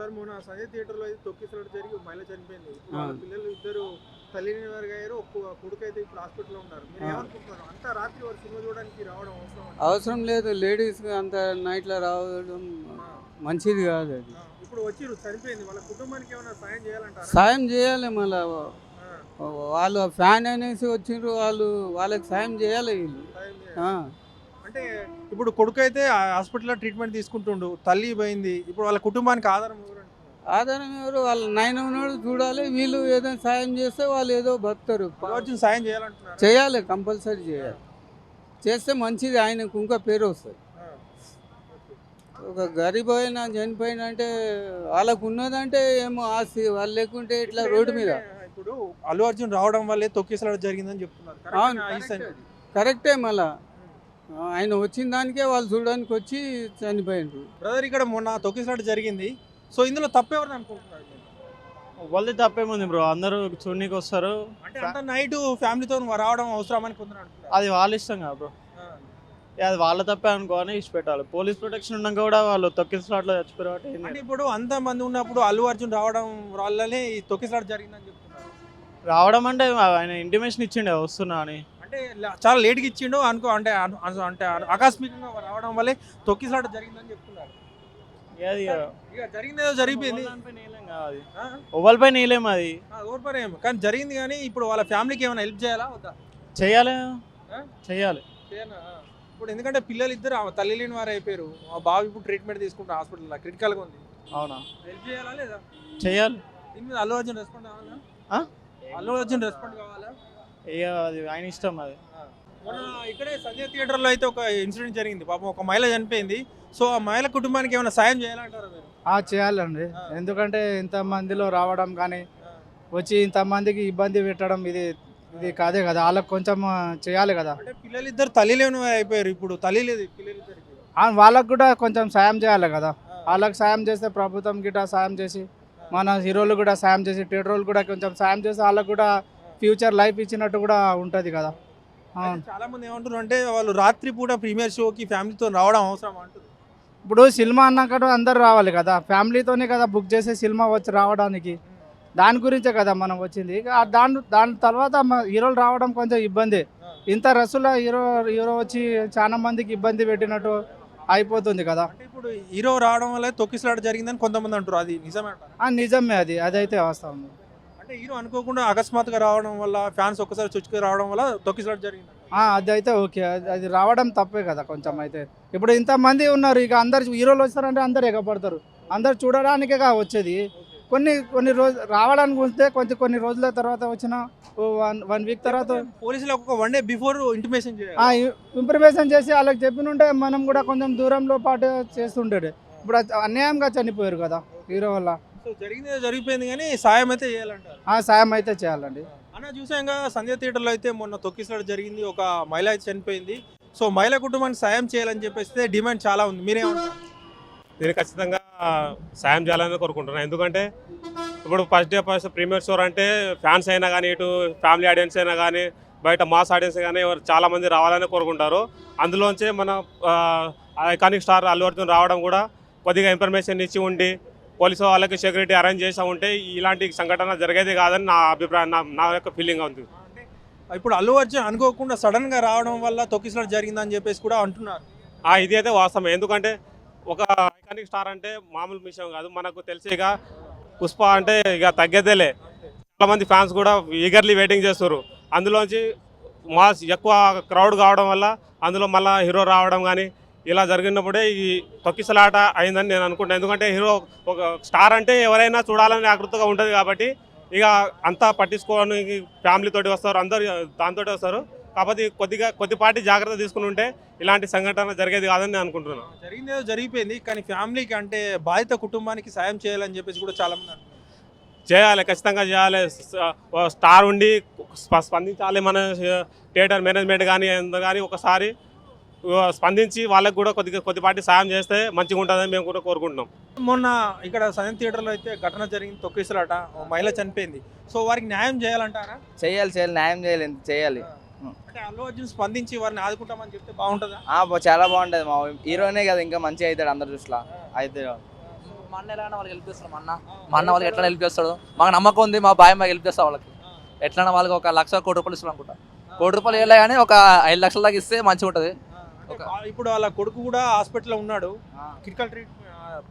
Sir మొన్న సంజయ్ థియేటర్లో అయితే తొక్కిసలాట జరిగి మహిళ చనిపోయింది. వాళ్ళ పిల్లలు ఇద్దరు తల్లిని వారు అయ్యారు ఒక కొడుకు అయితే ఇప్పుడు హాస్పిటల్లో ఉన్నారు. మీరు. ఏమనుకుంటున్నారు? అంత రాత్రి వారు సినిమా చూడడానికి రావడం అవసరం? అవసరం లేదు. లేడీస్ అంత నైట్లో రావడం. మంచిది కాదు అది. ఇప్పుడు వచ్చి చనిపోయింది. వాళ్ళ కుటుంబానికి ఏమైనా సాయం చేయాలంటారా? సాయం చేయాలి మళ్ళీ. వాళ్ళు ఫ్యాన్ అనేసి వచ్చిండ్రు వాళ్ళు వాళ్ళకి సాయం చేయాలి వీళ్ళు. అంటే ఇప్పుడు కొడుకు అయితే ఆ హాస్పిటల్లో ట్రీట్మెంట్ తీసుకుంటుండు తల్లి పోయింది. ఇప్పుడు వాళ్ళ కుటుంబానికి ఆధారం ఎవరు? ఆధారం ఎవరు? వాళ్ళు నైన్ ఉన్నాడు చూడాలి. వీళ్ళు ఏదైనా సాయం చేస్తే వాళ్ళు ఏదో బతుతారు సాయం చేయాలంటున్నారు? చేయాలి కంపల్సరీ చేయాలి. చేస్తే మంచిది ఆయనకు ఇంకా పేరు వస్తుంది. ఒక గరీబ్ అయినా చనిపోయిన అంటే వాళ్ళకు ఉన్నదంటే ఏమో ఆస్తి వాళ్ళు లేకుంటే ఇట్లా రోడ్డు మీద. ఇప్పుడు అల్లు అర్జున్ రావడం వల్లే తొక్కిసలాట జరిగిందని చెప్తున్నారు. అవును. కరెక్టే మళ్ళా? ఆయన వచ్చిన దానికే వాళ్ళు చూడడానికి వచ్చి చనిపోయినారు. బ్రదర్ ఇక్కడ మొన్న తొక్కిసలాట జరిగింది. సో ఇందులో తప్పెవరిని అనుకుంటున్నారు? వాళ్ళది తప్పేముంది బ్రో అందరూ చూడనీకి వస్తారు. అంటే అంత నైట్ ఫ్యామిలీతో రావడం అవసరం అని కొందరు అంటున్నారు అది వాళ్ళ ఇష్టం కదా బ్రో ఆ. అది వాళ్ళ తప్పే అనుకోని ఇచ్చి పెట్టాలి పోలీస్ ప్రొటెక్షన్ ఉన్నాక కూడా వాళ్ళు తొక్కిన స్లాట్లో చచ్చిపోయారు కాబట్టి ఏం అంటే లేదు. ఇప్పుడు అంత మంది ఉన్నప్పుడు అల్లు అర్జున్ రావడం వల్లనే ఈ తొక్కిసలాట జరిగిందని చెప్తున్నారు. రావడం అంటే ఆయన ఇంటిమేషన్ ఇచ్చిండే వస్తున్నా అని. అంటే చాలా లేట్గా ఇచ్చిండు. అనుకో అంటే అంటే ఆకస్మికంగా రావడం వల్లే తొక్కిసలాట జరిగిందని చెప్తున్నారు. జరిగింది ఏదో జరిగిపోయింది. ఎవరిపై నీలేం కదా అది. ఆ? ఎవరిపై నీలేం అది? ఆ, ఓవర్ పని ఏం? కానీ జరిగింది కానీ ఇప్పుడు వాళ్ళ ఫ్యామిలీకి ఏమైనా హెల్ప్ చేయాలా? వద్దా? చెయ్యాలి చేయనా? ఇప్పుడు ఎందుకంటే పిల్లలు ఇద్దరు తల్లి లేని వారు అయిపోయారు. ఆ బాబు ఇప్పుడు ట్రీట్మెంట్ తీసుకుంటారు హాస్పిటల్లో క్రిటికల్గా ఉంది. అవునా? హెల్ప్ చేయాలా లేదా? దీని మీద అల్లు అర్జున్ రెస్పాండ్ కావాలా? అల్లు అర్జున్ రెస్పాండ్ కావాలా? ఇక అది ఆయన ఇష్టం అది. మొన్న ఇక్కడే సంజయ్ థియేటర్లో అయితే ఒక ఇన్సిడెంట్ జరిగింది. పాపం ఒక మహిళ చనిపోయింది. సో ఆ మహిళ కుటుంబానికి ఏమైనా సాయం చేయాలంటారా మీరు? ఆ, చేయాలండి. ఎందుకంటే ఇంతమందిలో రావడం కానీ. వచ్చి ఇంతమందికి ఇబ్బంది పెట్టడం ఇది ఇది కాదే కదా. వాళ్ళకి కొంచెం ఆ, చేయాలి కదా. అంటే పిల్లలు ఇద్దరు తల్లి లేని అయిపోయారు ఇప్పుడు. తల్లి లేదు పిల్లలిద్దరికి. ఆ, వాళ్ళకు కూడా కొంచెం సాయం చేయాలి కదా. వాళ్ళకి సాయం చేస్తే ప్రభుత్వం గిట్ట సాయం చేసి మన హీరోలు కూడా సాయం చేసి థియేటర్లు కూడా కొంచెం సాయం చేసి వాళ్ళకు కూడా ఫ్యూచర్ లైఫ్ ఇచ్చినట్టు కూడా ఉంటుంది కదా. చాలా మంది ఏమంటారు అంటే వాళ్ళు రాత్రి పూట ప్రీమియర్ షోకి ఫ్యామిలీతో రావడం అవసరం అంటారు ఇప్పుడు సినిమా అన్నాక అందరు రావాలి కదా. ఫ్యామిలీతోనే కదా బుక్ చేసే సినిమా వచ్చి రావడానికి. దాని గురించే కదా మనం వచ్చింది. దాని దాని తర్వాత హీరోలు రావడం కొంచెం ఇబ్బంది. ఇంత రసులో హీరో హీరో వచ్చి చాలా మందికి ఇబ్బంది పెట్టినట్టు అయిపోతుంది కదా. ఇప్పుడు హీరో రావడం వల్ల తొక్కిసలాట జరిగిందని కొంతమంది అంటారు అది నిజమే నిజమే అది. అదైతే వాస్తవం. అంటే హీరో అనుకోకుండా అకస్మాత్తుగా రావడం వల్ల ఫ్యాన్స్ ఒక్కసారి చుచ్చుకు రావడం వల్ల తొక్కిసలాట జరిగింది? ఆ, అదైతే ఓకే. అది అది రావడం తప్పే కదా కొంచెం అయితే. ఇప్పుడు ఇంతమంది ఉన్నారు ఇక అందరు హీరోలు వస్తారంటే అందరు ఎగపడతారు అందరు చూడడానికే వచ్చేది. కొన్ని కొన్ని రోజు రావడానికి వస్తే కొంచెం కొన్ని రోజుల తర్వాత వచ్చిన వన్ వన్ వీక్ తర్వాత పోలీసులకు ఒక వన్ డే బిఫోర్ ఇంటిమేషన్ చేయాలి. ఇన్ఫర్మేషన్ చేసి వాళ్ళకి చెప్పినుంటే మనం కూడా కొంచెం దూరంలో పాటు చేస్తుండే ఇప్పుడు అది అన్యాయంగా చనిపోయారు కదా హీరో వల్ల. జరిగింది జరిగిపోయింది కానీ సాయం అయితే చేయాలంటారు? ఆ సాయం అయితే చేయాలండి. అన్న చూసాంగా సంధ్య థియేటర్లో అయితే మొన్న తొక్కిసలాట జరిగింది ఒక మహిళ అయితే చనిపోయింది. సో మహిళ కుటుంబానికి సాయం చేయాలని చెప్పేసి డిమాండ్ చాలా ఉంది. మీరేమంటారు? నేను ఖచ్చితంగా సాయం చేయాలని కోరుకుంటున్నాను ఎందుకంటే ఇప్పుడు first day first premiere show అంటే ఫ్యాన్స్ అయినా కానీ ఇటు ఫ్యామిలీ ఆడియన్స్ అయినా కానీ బయట మాస్ ఆడియన్స్ కానీ ఎవరు చాలా మంది రావాలని కోరుకుంటారు. అందులోంచే మన ఐకానిక్ స్టార్ అల్లు అర్జున్ రావడం కూడా కొద్దిగా ఇన్ఫర్మేషన్ ఇచ్చి ఉండి పోలీసు వాళ్ళకి సెక్యూరిటీ అరేంజ్ చేసి ఉంటే ఇలాంటి సంఘటన జరిగేది కాదని నా అభిప్రాయం నా యొక్క ఫీలింగ్ ఉంది. ఇప్పుడు అల్లు అర్జున్ అనుకోకుండా సడన్గా రావడం వల్ల తొక్కిసలాట జరిగిందని చెప్పేసి కూడా అంటున్నారు. ఆ, ఇది అయితే వాస్తవం ఎందుకంటే ఒక ఐకానిక్ స్టార్ అంటే మామూలు విషయం కాదు. మనకు తెలిసి ఇక పుష్ప అంటే ఇక తగ్గేదేలే. చాలా మంది ఫ్యాన్స్ కూడా ఈగర్లీ వెయిటింగ్ చేస్తారు అందులోంచి మాస్ ఎక్కువ క్రౌడ్ కావడం వల్ల అందులో మళ్ళీ హీరో రావడం కానీ ఇలా జరిగినప్పుడే ఈ తొక్కిసలాట అయిందని నేను అనుకుంటాను ఎందుకంటే హీరో ఒక స్టార్ అంటే ఎవరైనా చూడాలని ఆకృతిగా ఉంటుంది కాబట్టి ఇక అంతా పట్టించుకోని ఫ్యామిలీ తోటి వస్తారు అందరు దాంతో వస్తారు. కాకపోతే కొద్దిగా కొద్దిపాటి జాగ్రత్త తీసుకుని ఉంటే ఇలాంటి సంఘటన జరిగేది కాదని నేను అనుకుంటున్నాను జరిగింది ఏదో జరిగిపోయింది కానీ ఫ్యామిలీకి అంటే బాధిత కుటుంబానికి సాయం చేయాలని చెప్పేసి కూడా చాలా మంది అంటున్నారు. చేయాలి ఖచ్చితంగా చేయాలి. స్టార్ ఉండి స్ప- స్పందించాలి మన థియేటర్ మేనేజ్మెంట్ కానీ ఎంత కానీ ఒకసారి స్పందించి వాళ్ళకి కూడా కొద్దిగా కొద్దిపాటి సాయం చేస్తే మంచిగా ఉంటుందని మేము కూడా కోరుకుంటున్నాం. మొన్న ఇక్కడ సదన్ థియేటర్లో అయితే ఘటన జరిగింది తొక్కిసలాట మహిళ చనిపోయింది. సో వారికి న్యాయం చేయాలంటారా? చేయాలి చేయాలి న్యాయం చేయాలి చేయాలి. అంటే అల్లు అర్జున్ స్పందించి వారిని ఆదుకుంటామని చెప్తే బాగుంటుందా? ఆ, బా- చాలా బాగుంటుంది మా హీరోనే కదా ఇంకా మంచిగా అవుతాడు అందరు చూసిలా అయితే మా అన్న ఎలా అయినా వాళ్ళకి హెల్ప్ చేస్తాడు మా అన్న. మా అన్న వాళ్ళకి ఎట్లా హెల్ప్ చేస్తాడు. మాకు నమ్మకం ఉంది మా బాయ్ మాకు హెల్ప్ చేస్తాడు వాళ్ళకి. ఎట్లైనా వాళ్ళకి ఒక లక్ష కోటి రూపాయలు ఇస్తాడు అనుకుంటా. కోటి రూపాయలు ఇవ్వలే కానీ ఒక ఐదు లక్షల దాకా ఇస్తే మంచిగా ఉంటుంది. ఇప్పుడు వాళ్ళ కొడుకు కూడా హాస్పిటల్లో ఉన్నాడు. క్రిటికల్ ట్రీట్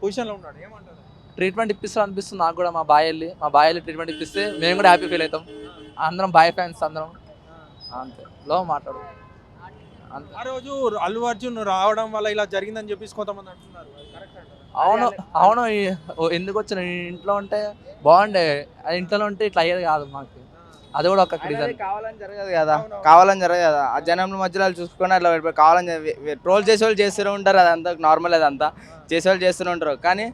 పొజిషన్లో ఉన్నాడు. ఏమంటారు? ట్రీట్మెంట్ ఇప్పిస్తాడు అనిపిస్తుంది నాకు కూడా మా బాయ్ వెళ్ళి మా బాయ్ వెళ్ళి ట్రీట్మెంట్ ఇప్పిస్తే మేము కూడా హ్యాపీ ఫీల్ అవుతాం. అందరం బాయ్ ఫ్యాన్స్ అందరం. అంతే. లో మాట్లాడు. ఆ రోజు అల్లు అర్జున్ రావడం వల్ల ఇలా జరిగిందని చెప్పేసి కొంతమంది అంటున్నారు? అవును. అవును. ఎందుకు వచ్చిన? ఇంట్లో ఉంటే బాగుండే. ఇంట్లో ఉంటే ఇట్లా అయ్యేది కాదు మాకు. అది కూడా ఒక రీజన్ కావాలని జరగదు కదా. కావాలని జరగదు కదా. ఆ జనం మధ్యలో చూసుకొని అట్లా కావాలని ట్రోల్ చేసే వాళ్ళు చేస్తూనే ఉంటారు. అదంతా నార్మల్ అదంతా. చేసే వాళ్ళు చేస్తూనే ఉంటారు. కానీ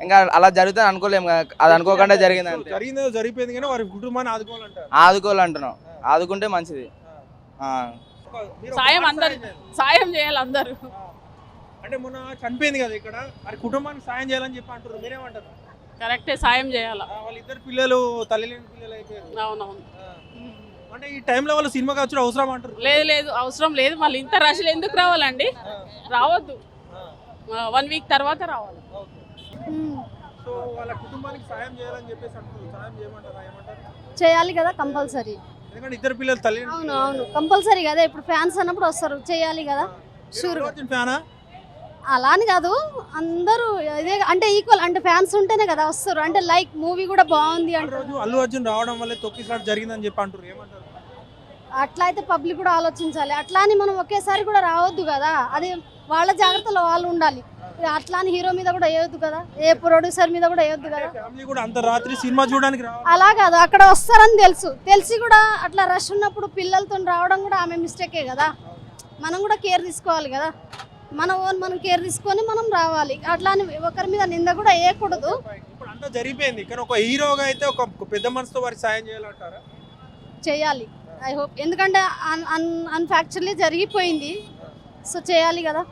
ఇంకా అలా జరుగుతుంది అనుకోలేము కదా. అది అనుకోకుండా జరిగింది జరిగిందో జరిగిపోయింది కానీ వారి కుటుంబాన్ని ఆదుకోవాలంటారు ఆదుకోవాలంటున్నాం ఆదుకుంటే మంచిది. సాయం అందరి- సాయం చేయాలి. అందరూ. అంటే మొన్న చనిపోయింది కదా ఇక్కడ. మరి కుటుంబానికి సాయం చేయాలని చెప్పి అంటారు మీరేమంటారు? కరెక్టే సాయం చేయాలి? ఆ, వాళ్ళ ఇద్దరు పిల్లలు తల్లి లేని పిల్లలు అయిపోయారు. అవునవును. అంటే ఈ టైంలో వాళ్ళు సినిమాకి వచ్చి అవసరం అంటారు. లేదు లేదు అవసరం లేదు. మళ్ళీ ఇంత రష్లు ఎందుకు రావాలండి? రావద్దు. వన్ వీక్ తర్వాత రావాలి. సో వాళ్ళ కుటుంబానికి సాయం చేయాలని చెప్పేసి అంటారు సాయం చేయమంటారా? ఏమంటారు? చేయాలి కదా కంపల్సరీ. ఎందుకంటే ఇద్దరు పిల్లలు తల్లి లేని అవును. అవును. కంపల్సరీ కదా. ఇప్పుడు ఫ్యాన్స్ అన్నప్పుడు వస్తారు. చేయాలి కదా. అర్జున్ ఫ్యానా? అలా అని కాదు. అందరూ ఇదే అంటే ఈక్వల్ అంటే ఫ్యాన్స్ ఉంటేనే కదా వస్తారు. అంటే లైక్ మూవీ కూడా బాగుంది అంటారు అల్లు అర్జున్ రావడం వల్లే తొక్కిసలాట జరిగిందని చెప్పి అంటారు ఏమంటారు? అట్లా అయితే పబ్లిక్ కూడా ఆలోచించాలి. అట్లా అని మనం ఒకేసారి కూడా రావద్దు కదా. అది వాళ్ళ జాగ్రత్తలో వాళ్ళు ఉండాలి. అట్లా అని హీరో మీద కూడా వేయొద్దు కదా. ఏ ప్రొడ్యూసర్ మీద కూడా వేయొద్దు కదా. ఫ్యామిలీ కూడా అంత రాత్రి సినిమా చూడడానికి అలా కాదు. అక్కడ వస్తారని తెలుసు. తెలిసి కూడా అట్లా రష్ ఉన్నప్పుడు పిల్లలతో రావడం కూడా ఆమె మిస్టేకే కదా. మనం కూడా కేర్ తీసుకోవాలి కదా. మన ఓన్ మనం కేర్ తీసుకొని మనం రావాలి. అట్లా అని ఒకరి మీద నింద కూడా వేయకూడదు. ఇప్పుడు అంతా జరిగిపోయింది. కానీ ఒక హీరోగా అయితే ఒక పెద్ద మనసుతో వారికి సాయం చేయాలంటారా? చేయాలి. ఐ హోప్ ఎందుకంటే అన్ అన్ అన్ఫ్యాక్చువల్లీ జరిగిపోయింది. సో చేయాలి కదా.